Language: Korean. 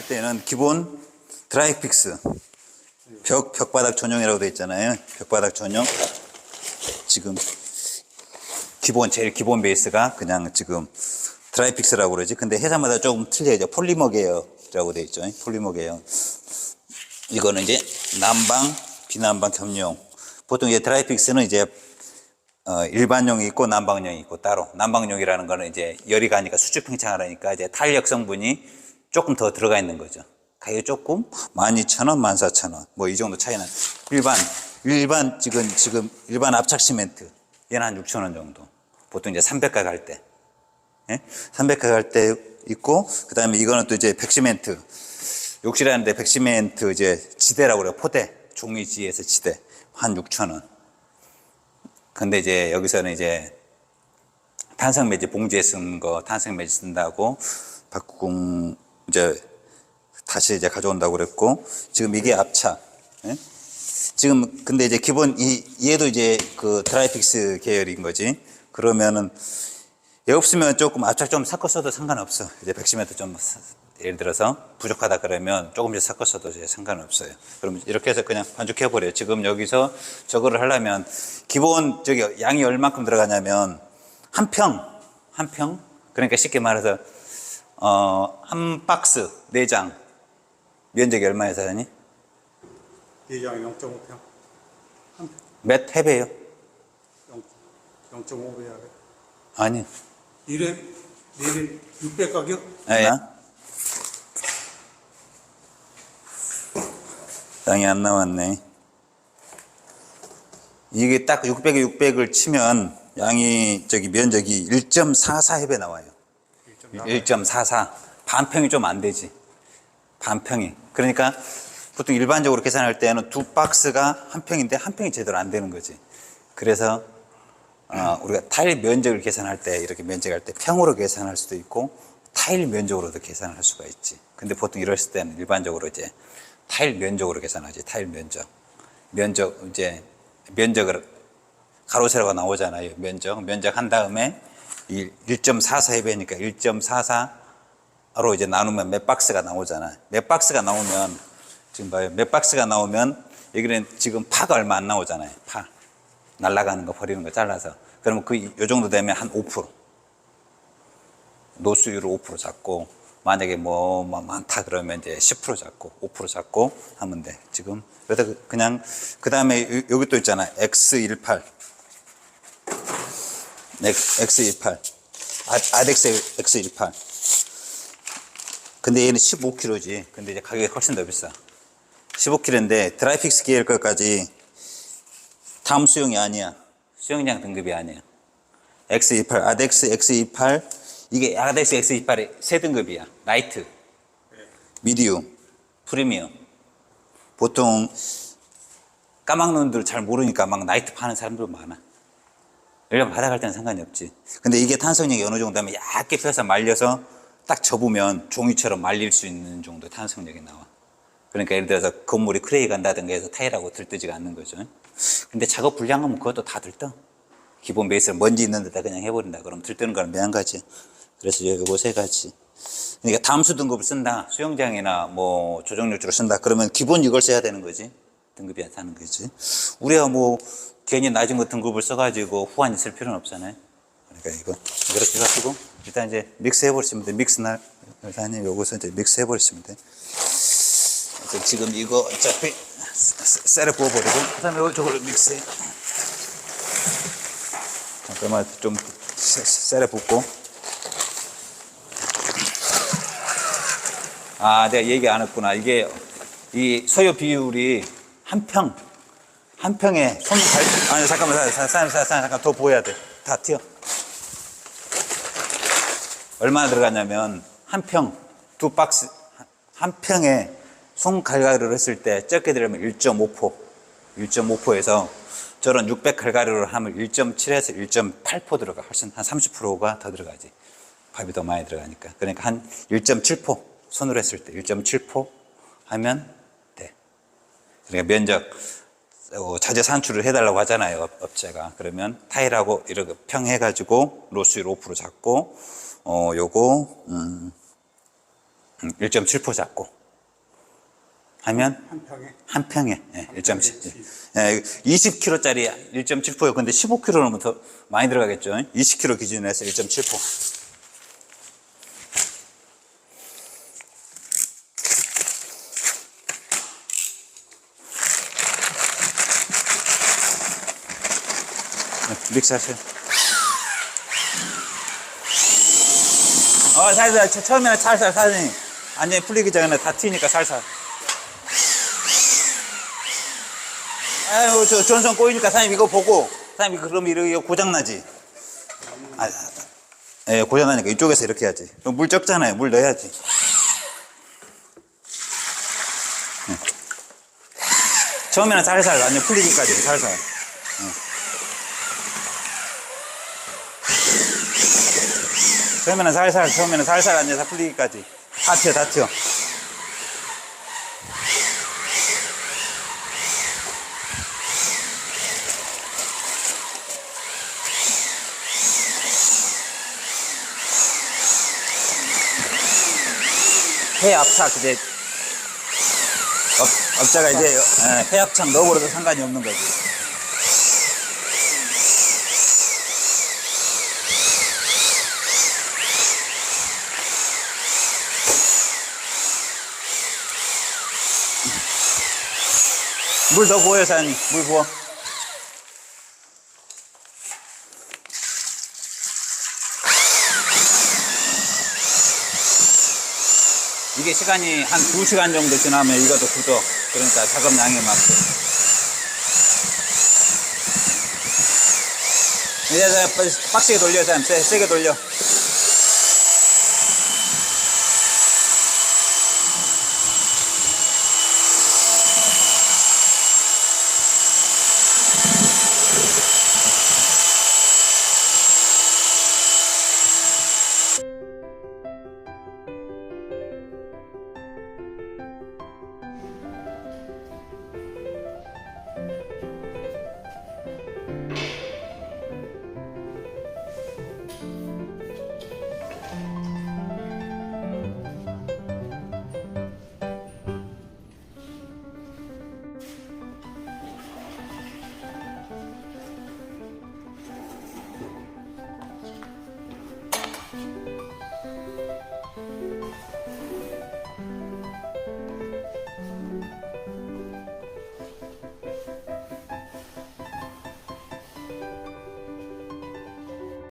할 때는 기본 드라이 픽스 벽 벽바닥 전용이라고 되어 있잖아요. 벽바닥 전용 지금 기본 제일 기본 베이스가 그냥 지금 드라이 픽스라고 그러지. 근데 회사마다 조금 틀려요. 폴리머 계열이라고 되어 있죠. 폴리머 계열. 이거는 이제 난방, 비난방 겸용. 보통 이제 드라이 픽스는 이제 어, 일반용이 있고 난방용이 있고 따로. 난방용이라는 거는 이제 열이 가니까 수축 팽창을 하니까 이제 탄력 성분이 조금 더 들어가 있는 거죠. 가격 조금 12,000원, 14,000원. 뭐 이 정도 차이는 일반 일반 지금 지금 일반 압착 시멘트 얘는 한 6,000원 정도. 보통 이제 300가 갈 때. 예? 300가 갈 때 있고 그다음에 이거는 또 이제 백시멘트. 욕실하는데 백시멘트 이제 지대라고 그래요. 포대. 종이지에서 지대. 한 6,000원. 근데 이제 여기서는 이제 탄성 매지 봉지에 쓴 거 탄성 매지 쓴다고 바꾸고 이제 다시 이제 가져온다고 그랬고 지금 이게 압착. 예? 지금 근데 이제 기본 이 얘도 이제 그 드라이픽스 계열인 거지. 그러면은 얘 없으면 조금 압착 좀 섞어 써도 상관없어. 이제 백시멘트 좀 예를 들어서 부족하다 그러면 조금씩 섞어 써도 이제 상관없어요. 그럼 이렇게 해서 그냥 반죽해 버려요. 지금 여기서 저거를 하려면 기본 저기 양이 얼마큼 들어가냐면 한 평, 한 평. 그러니까 쉽게 말해서 어, 한 박스 네장 면적이 얼마예요, 사장님? 이장 0.5평, 몇 해배요? 0.5배야. 아니. 이래 내일 600 가격? 예. 땅이 안 나왔네. 이게 딱 600에 600을 치면 양이 저기 면적이 1.44heb에 나와요. 1.44. 반평이 좀 안 되지. 반평이. 그러니까 보통 일반적으로 계산할 때는 두 박스가 한 평인데 한 평이 제대로 안 되는 거지. 그래서 어, 우리가 타일 면적을 계산할 때 이렇게 면적할 때 평으로 계산할 수도 있고 타일 면적으로도 계산을 할 수가 있지. 근데 보통 이랬을 때는 일반적으로 이제 타일 면적으로 계산하지. 타일 면적. 면적 이제 면적을 가로 세로가 나오잖아요. 면적. 면적 한 다음에 1.44해배니까 1.44로 이제 나누면 몇 박스가 나오잖아. 몇 박스가 나오면 지금 봐요. 몇 박스가 나오면 여기는 지금 파가 얼마 안 나오잖아요. 파. 날아가는 거 버리는 거 잘라서. 그러면 그 요 정도 되면 한 5%. 노수율을 5% 잡고 만약에 뭐, 뭐 많다 그러면 이제 10% 잡고 5% 잡고 하면 돼. 지금 그래서 그냥 그 다음에 여기 또 있잖아. X18. X18. 아덱스 X18. 근데 얘는 15kg지. 근데 이제 가격이 훨씬 더 비싸. 15kg인데 드라이픽스 계열 것까지 다음 수용이 아니야. 수용량 등급이 아니야. X28, 아덱스 X28, 이게 아덱스 X28의 세 등급이야. 라이트, 미디움, 프리미엄. 보통 까막눈들 잘 모르니까 막 나이트 파는 사람들 많아. 바닥 할 때는 상관이 없지. 근데 이게 탄성력이 어느 정도 하면 얇게 펴서 말려서 딱 접으면 종이처럼 말릴 수 있는 정도 의 탄성력이 나와. 그러니까 예를 들어서 건물이 크레이 간다든가 해서 타일하고 들뜨지가 않는 거죠. 근데 작업 불량하면 그것도 다 들떠. 기본 베이스를 먼지 있는 데다 그냥 해버린다. 그럼 들뜨는 거는 매한 가지. 그래서 요거 세 가지. 그러니까 담수 등급을 쓴다. 수영장이나 뭐 조정력주로 쓴다. 그러면 기본 이걸 써야 되는 거지. 등급이 안 사는 거지. 우리가 뭐 괜히 낮은 거 등급을 써가지고 후환이 쓸 필요는 없잖아요. 그러니까 이거 이렇게 해가지고 일단 이제 믹스 해버리시면 돼. 믹스 날, 사장님 요것은 이제 믹스 해버리시면 돼. 지금 이거 어차피 쌀에 부어버리고 그 다음에 저걸 믹스해 잠깐만 좀 쌀에 붓고 아 내가 얘기 안 했구나 이게 이 소요 비율이 한 평 한 평에 손 발, 아니 잠깐만 잠깐만 잠깐만 잠깐 더 보여야 돼 다 튀어 얼마나 들어가냐면 한 평 두 박스 한 평에 송 갈가루를 했을 때 적게 들으면 1.5포, 1.5포에서 저런 600 갈가루를 하면 1.7에서 1.8포 들어가. 훨씬 한 30%가 더 들어가지. 밥이 더 많이 들어가니까. 그러니까 한 1.7포, 손으로 했을 때 1.7포 하면 돼. 그러니까 면적, 어, 자재 산출을 해달라고 하잖아요. 업- 업체가. 그러면 타일하고 이렇게 평해가지고 로스율 5% 잡고, 어, 요거, 음, 음, 1.7포 잡고 하면 한 평에 한 평에 예, 1.7. 예, 20kg짜리 1.7포요. 근데 15kg는 더 많이 들어가겠죠. 20kg 기준으로 해서 1.7 하세요. 어, 살살. 처- 처음에는 살살, 살살. 완전히 풀리기 전에 다 튀니까 살살. 아유, 저 전선 꼬이니까 사장님 이거 보고, 사장님 그럼 이거 고장나지? 아, 예, 고장나니까 이쪽에서 이렇게 해야지. 물 적잖아요. 물 넣어야지. 예. 처음에는 살살, 완전 풀리기까지 살살. 처음에는 살살, 처음에는 살살 앉아서 풀리기까지. 다 튀어, 다 튀어. 폐 압착 이제 업, 업자가 이제 어, 폐 압착 넣어버려도 상관이 없는 거지. 물 더 부어요, 사장님. 물 부어. 이게 시간이 한 2시간 정도 지나면 이것도 굳어. 그러니까 작업량에 맞게. 이제 저 빡세게 돌려, 사장님. 세, 세게 돌려.